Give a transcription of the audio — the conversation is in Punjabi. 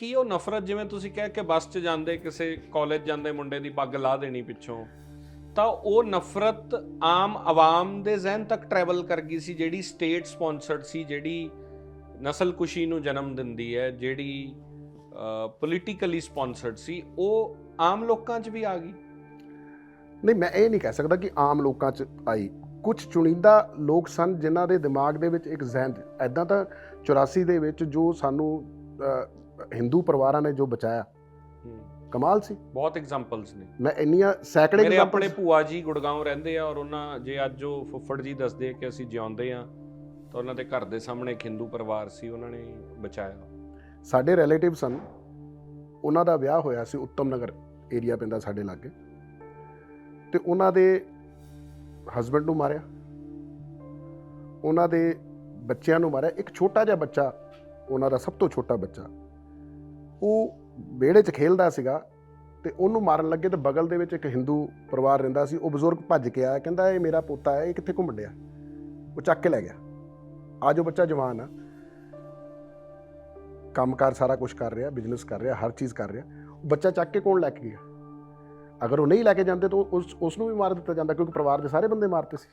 ਕੀ ਉਹ ਨਫ਼ਰਤ ਜਿਵੇਂ ਤੁਸੀਂ ਕਹਿ ਕੇ ਬੱਸ 'ਚ ਜਾਂਦੇ, ਕਿਸੇ ਕਾਲਜ ਜਾਂਦੇ, ਮੁੰਡੇ ਦੀ ਪੱਗ ਲਾ ਦੇਣੀ ਪਿੱਛੋਂ, ਤਾਂ ਉਹ ਨਫ਼ਰਤ ਆਮ ਆਵਾਮ ਦੇ ਜ਼ਿਹਨ ਤੱਕ ਟਰੈਵਲ ਕਰ ਗਈ ਸੀ, ਜਿਹੜੀ ਸਟੇਟ ਸਪਾਂਸਰਡ ਸੀ, ਜਿਹੜੀ ਨਸਲਕੁਸ਼ੀ ਨੂੰ ਜਨਮ ਦਿੰਦੀ ਹੈ, ਜਿਹੜੀ ਪੋਲੀਟੀਕਲੀ ਸਪਾਂਸਰਡ ਸੀ, ਉਹ ਆਮ ਲੋਕਾਂ 'ਚ ਵੀ ਆ ਗਈ? ਨਹੀਂ, ਮੈਂ ਇਹ ਨਹੀਂ ਕਹਿ ਸਕਦਾ ਕਿ ਆਮ ਲੋਕਾਂ 'ਚ ਆਈ। ਕੁਝ ਚੁਣਿੰਦਾ ਲੋਕ ਸਨ ਜਿਨ੍ਹਾਂ ਦੇ ਦਿਮਾਗ ਦੇ ਵਿੱਚ ਇੱਕ ਜ਼ਹਿਨ ਐਦਾਂ ਤਾਂ 84 ਦੇ ਵਿੱਚ ਜੋ ਸਾਨੂੰ ਹਿੰਦੂ ਪਰਿਵਾਰਾਂ ਨੇ ਜੋ ਬਚਾਇਆ ਕਮਾਲ ਸੀ। ਬਹੁਤ ਐਗਜ਼ਾਮਪਲਸ ਨੇ। ਮੈਂ ਇੰਨੀਆਂ ਸੈਂਕੜੇ ਮੇਰੇ ਆਪਣੇ ਭੂਆ ਜੀ ਗੁੜਗਾਉਂ ਰਹਿੰਦੇ ਆ ਔਰ ਉਹਨਾਂ ਜੇ ਅੱਜ ਉਹ ਫੁੱਫੜ ਜੀ ਦੱਸਦੇ ਕਿ ਅਸੀਂ ਜਿਉਂਦੇ ਆ ਤਾਂ ਉਹਨਾਂ ਦੇ ਘਰ ਦੇ ਸਾਹਮਣੇ ਇੱਕ ਹਿੰਦੂ ਪਰਿਵਾਰ ਸੀ ਉਹਨਾਂ ਨੇ ਬਚਾਇਆ। ਸਾਡੇ ਰਿਲੇਟਿਵ ਸਨ ਉਹਨਾਂ ਦਾ ਵਿਆਹ ਹੋਇਆ ਸੀ ਉੱਤਮ ਨਗਰ ਏਰੀਆ ਪੈਂਦਾ ਸਾਡੇ ਲਾਗੇ। ਤੇ ਉਹਨਾਂ ਦੇ ਹਸਬੰਡ ਨੂੰ ਮਾਰਿਆ। ਉਹਨਾਂ ਦੇ ਬੱਚਿਆਂ ਨੂੰ ਮਾਰਿਆ। ਇੱਕ ਛੋਟਾ ਜਿਹਾ ਬੱਚਾ ਉਹਨਾਂ ਦਾ ਸਭ ਤੋਂ ਛੋਟਾ ਬੱਚਾ। ਉਹ ਵਿਹੜੇ 'ਚ ਖੇਲਦਾ ਸੀਗਾ ਤੇ ਉਹਨੂੰ ਮਾਰਨ ਲੱਗੇ ਤੇ ਬਗਲ ਦੇ ਵਿੱਚ ਇੱਕ ਹਿੰਦੂ ਪਰਿਵਾਰ ਰਹਿੰਦਾ ਸੀ। ਉਹ ਬਜ਼ੁਰਗ ਭੱਜ ਕੇ ਆਇਆ, ਕਹਿੰਦਾ, ਇਹ ਮੇਰਾ ਪੋਤਾ ਹੈ, ਇਹ ਕਿੱਥੇ ਘੁੰਮ ਡਿਆ? ਉਹ ਚੱਕ ਕੇ ਲੈ ਗਿਆ। ਆ ਜੋ ਬੱਚਾ, ਜਵਾਨ ਆ। ਕੰਮਕਾਰ ਸਾਰਾ ਕੁਝ ਕਰ ਰਿਹਾ ਬਿਜ਼ਨਸ ਕਰ ਰਿਹਾ, ਹਰ ਚੀਜ਼ ਕਰ ਰਿਹਾ। ਉਹ ਬੱਚਾ ਚੱਕ ਕੇ ਕੌਣ ਲੈ ਕੇ ਗਿਆ? ਅਗਰ ਉਹ ਨਹੀਂ ਲੈ ਕੇ ਜਾਂਦੇ ਤਾਂ ਉਸ ਉਸ ਨੂੰ ਵੀ ਮਾਰ ਦਿੱਤਾ ਜਾਂਦਾ, ਕਿਉਂਕਿ ਪਰਿਵਾਰ ਦੇ ਸਾਰੇ ਬੰਦੇ ਮਾਰਤੇ ਸੀ।